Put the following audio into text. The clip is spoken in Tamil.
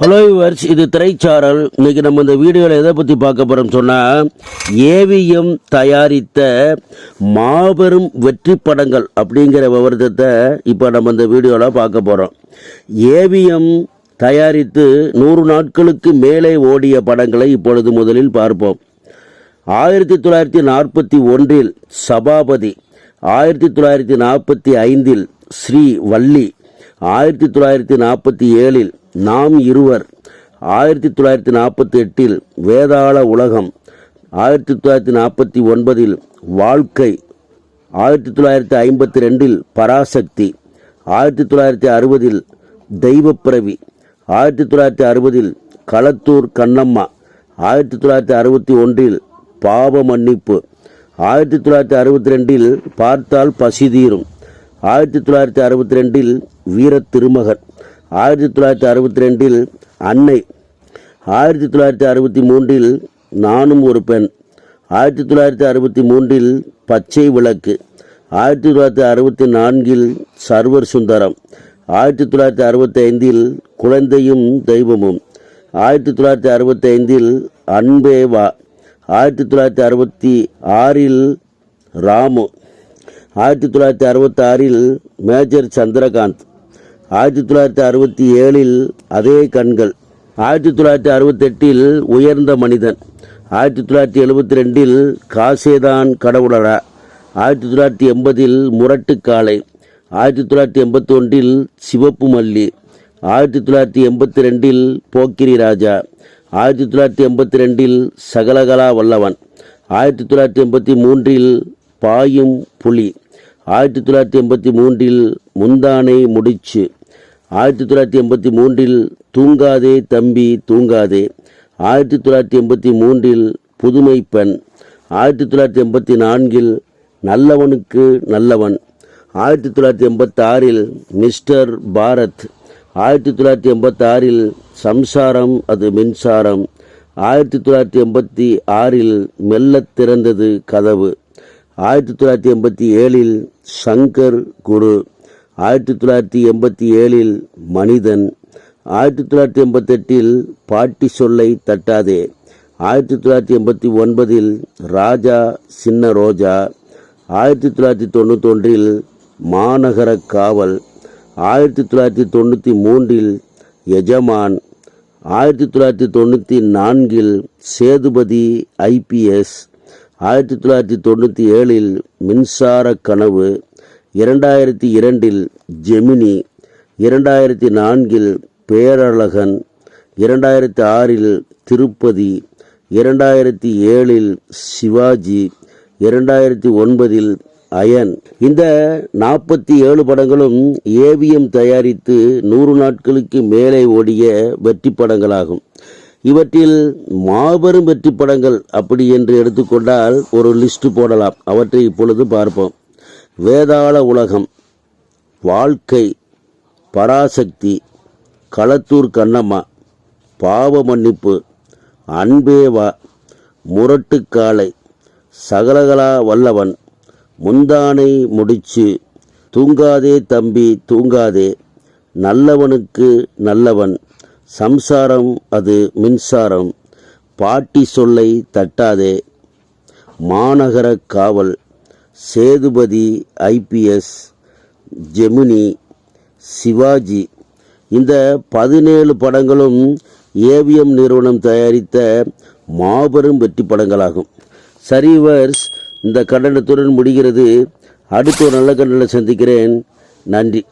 ஹலோ யூவர்ஸ் இது திரைச்சாரல். இன்னைக்கு நம்ம இந்த வீடியோவில் எதை பற்றி பார்க்க போகிறோம் சொன்னால் ஏவிஎம் தயாரித்த மாபெரும் வெற்றி படங்கள் அப்படிங்கிற விவரத்தை இப்போ நம்ம இந்த வீடியோவில் பார்க்க போகிறோம் ஏவிஎம் தயாரித்து நூறு நாட்களுக்கு மேலே ஓடிய படங்களை இப்பொழுது முதலில் பார்ப்போம். ஆயிரத்தி தொள்ளாயிரத்தி நாற்பத்தி ஒன்றில் சபாபதி ஆயிரத்தி தொள்ளாயிரத்தி நாற்பத்தி ஐந்தில் ஸ்ரீ வள்ளி ஆயிரத்தி தொள்ளாயிரத்தி நாற்பத்தி ஏழில் நாம் இருவர். ஆயிரத்தி தொள்ளாயிரத்தி நாற்பத்தி எட்டில் வேதாள உலகம் ஆயிரத்தி தொள்ளாயிரத்தி நாற்பத்தி ஒன்பதில் வாழ்க்கை ஆயிரத்தி தொள்ளாயிரத்தி ஐம்பத்தி ரெண்டில் பராசக்தி ஆயிரத்தி தொள்ளாயிரத்தி அறுபதில் தெய்வப்பிரவி ஆயிரத்தி தொள்ளாயிரத்தி அறுபதில் களத்தூர் கண்ணம்மா ஆயிரத்தி தொள்ளாயிரத்தி அறுபத்தி ஒன்றில் பாவ மன்னிப்பு ஆயிரத்தி தொள்ளாயிரத்தி அறுபத்தி ரெண்டில் பார்த்தால் பசி தீரும் ஆயிரத்தி தொள்ளாயிரத்தி அறுபத்தி ரெண்டில் வீர திருமகன் ஆயிரத்தி தொள்ளாயிரத்தி அறுபத்தி ரெண்டில் அன்னை ஆயிரத்தி தொள்ளாயிரத்தி அறுபத்தி மூன்றில் நானும் ஒரு பெண் ஆயிரத்தி தொள்ளாயிரத்தி அறுபத்தி மூன்றில் பச்சை விளக்கு ஆயிரத்தி தொள்ளாயிரத்தி அறுபத்தி நான்கில் சர்வர் சுந்தரம் ஆயிரத்தி தொள்ளாயிரத்தி அறுபத்தி ஐந்தில் குழந்தையும் தெய்வமும் ஆயிரத்தி தொள்ளாயிரத்தி அறுபத்தி ஐந்தில் அன்பே வா ஆயிரத்தி தொள்ளாயிரத்தி அறுபத்தி ஆறில் ராமு ஆயிரத்தி தொள்ளாயிரத்தி அறுபத்தாறில் மேஜர் சந்திரகாந்த். ஆயிரத்தி தொள்ளாயிரத்தி அறுபத்தி ஏழில் அதே கண்கள். ஆயிரத்தி தொள்ளாயிரத்தி அறுபத்தெட்டில் உயர்ந்த மனிதன். ஆயிரத்தி தொள்ளாயிரத்தி எழுபத்தி ரெண்டில் காசேதான் கடவுளரா. ஆயிரத்தி தொள்ளாயிரத்தி எண்பதில் முரட்டுக்காலை ஆயிரத்தி தொள்ளாயிரத்தி எண்பத்தி ஒன்றில் சிவப்பு மல்லி. ஆயிரத்தி தொள்ளாயிரத்தி எண்பத்தி ரெண்டில் போக்கிரி ராஜா. ஆயிரத்தி தொள்ளாயிரத்தி எண்பத்தி ரெண்டில் சகலகலா வல்லவன். ஆயிரத்தி தொள்ளாயிரத்தி எண்பத்தி மூன்றில் பாயும் புலி. ஆயிரத்தி தொள்ளாயிரத்தி எண்பத்தி மூன்றில் முந்தானை முடிச்சு. ஆயிரத்தி தொள்ளாயிரத்தி எண்பத்தி மூன்றில் தூங்காதே தம்பி தூங்காதே. ஆயிரத்தி தொள்ளாயிரத்தி எண்பத்தி மூன்றில் புதுமை பெண். ஆயிரத்தி தொள்ளாயிரத்தி எண்பத்தி நான்கில் நல்லவனுக்கு நல்லவன். ஆயிரத்தி தொள்ளாயிரத்தி எண்பத்தாறில் மிஸ்டர் பாரத். ஆயிரத்தி தொள்ளாயிரத்தி எண்பத்தாறில் சம்சாரம் அது மின்சாரம். ஆயிரத்தி தொள்ளாயிரத்தி எண்பத்தி ஆறில் மெல்லத் திறந்தது கதவு. ஆயிரத்தி தொள்ளாயிரத்தி எண்பத்தி ஏழில் சங்கர் குரு. ஆயிரத்தி தொள்ளாயிரத்தி எண்பத்தி ஏழில் மனிதன் ஆயிரத்தி தொள்ளாயிரத்தி எண்பத்தெட்டில் பாட்டி சொல்லை தட்டாதே. ஆயிரத்தி தொள்ளாயிரத்தி எண்பத்தி ஒன்பதில் ராஜா சின்ன ரோஜா ஆயிரத்தி தொள்ளாயிரத்தி தொண்ணூத்தொன்றில் மாநகர காவல். ஆயிரத்தி தொள்ளாயிரத்தி தொண்ணூற்றி மூன்றில் எஜமான். ஆயிரத்தி தொள்ளாயிரத்தி தொண்ணூற்றி நான்கில் சேதுபதி ஐபிஎஸ் ஆயிரத்தி தொள்ளாயிரத்தி தொண்ணூற்றி ஏழில் மின்சார கனவு. இரண்டாயிரத்தி இரண்டில் ஜெமினி இரண்டாயிரத்தி நான்கில் பேரழகன் இரண்டாயிரத்தி ஆறில் திருப்பதி இரண்டாயிரத்தி ஏழில் சிவாஜி இரண்டாயிரத்தி ஒன்பதில் அயன். இந்த நாற்பத்தி ஏழு படங்களும் ஏவிஎம் தயாரித்து நூறு நாட்களுக்கு மேலே ஓடிய வெற்றி படங்களாகும். இவற்றில் மாபெரும் வெற்றி படங்கள் அப்படி என்று எடுத்துக்கொண்டால் ஒரு லிஸ்ட் போடலாம். அவற்றை இப்பொழுது பார்ப்போம். வேதாள உலகம் வாழ்க்கை பராசக்தி களத்தூர் கண்ணம்மா பாவ மன்னிப்பு அன்பேவா முரட்டுக்காலை சகலகலா வல்லவன் முந்தானை முடிச்சு தூங்காதே தம்பி தூங்காதே நல்லவனுக்கு நல்லவன் சம்சாரம் அது மின்சாரம் பாட்டி சொல்லை தட்டாதே மாநகர காவல் சேதுபதி ஐபிஎஸ் ஜெமினி சிவாஜி. இந்த பதினேழு படங்களும் ஏவிஎம் நிறுவனம் தயாரித்த மாபெரும் வெற்றி படங்களாகும். சரிவர்ஸ் இந்த கண்டனத்துடன் முடிகிறது. அடுத்து ஒரு நல்ல கண்டனை சந்திக்கிறேன். நன்றி.